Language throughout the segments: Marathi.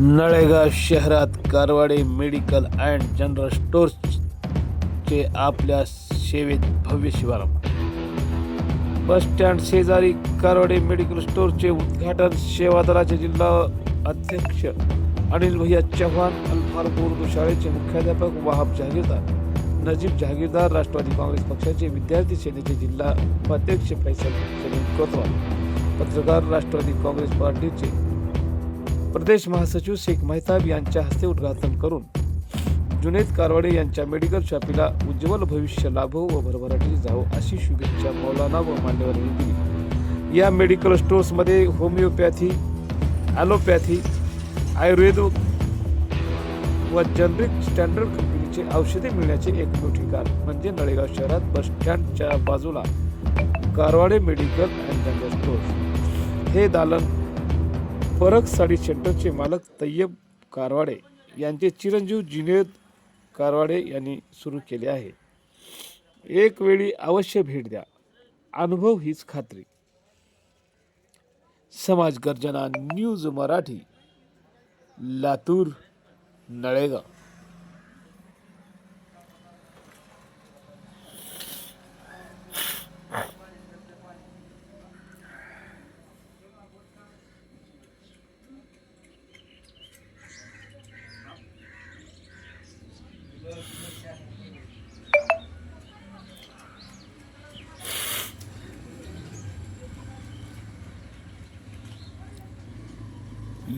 नळेगाव शहरात कारवाडे मेडिकल अँड जनरल स्टोर्सचे आपल्या सेवेत भव्य शुभारंभ. बस स्टँड शेजारी कारवाडे मेडिकल स्टोअरचे उद्घाटन सेवा दलाचे जिल्हा अध्यक्ष अनिल भैया चव्हाण अल्फार उर्दू शाळेचे मुख्याध्यापक वाहब जहागीरदार. नजीब जहागीरदार राष्ट्रवादी काँग्रेस पक्षाचे विद्यार्थी सेनेचे जिल्हा उपाध्यक्ष फैसल सलीम कोतवाल पत्रकार राष्ट्रवादी काँग्रेस पार्टीचे प्रदेश महासचिव शेख मेहताब यांच्या हस्ते उद्घाटन करून जुनेद कारवाडे यांच्या मेडिकल शॉपीला उज्ज्वल भविष्य लाभो व भरभराटी जावो अशी शुभेच्छा मौलाना व मान्यवरांनी दिली. या मेडिकल स्टोर्समध्ये होमिओपॅथी ॲलोपॅथी आयुर्वेद व जनरिक स्टँडर्ड प्रकारची औषधे मिळण्याचे एकमेव ठिकाण म्हणजे नळेगाव शहरात बस स्टँडच्या बाजूला Karwade medical and general store. हे दालन परक साडी सेंटरचे मालक तय्यब कारवाडे यांचे चिरंजीव जिनेद कारवाडे यांनी सुरू केले आहे. एक वेळी अवश्य भेट द्या. अनुभव हीच खात्री. समाज गर्जना न्यूज मराठी लातूर नळेगाव.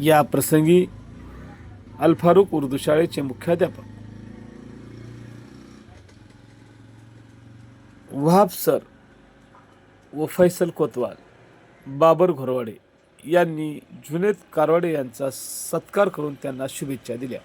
या प्रसंगी अल्फारुक उर्दू शाळेचे मुख्याध्यापक. वहाब सर व फैसल कोतवाल बाबर घोरवाडे यांनी जुनेद कारवाडे यांचा सत्कार करून त्यांना शुभेच्छा दिल्या.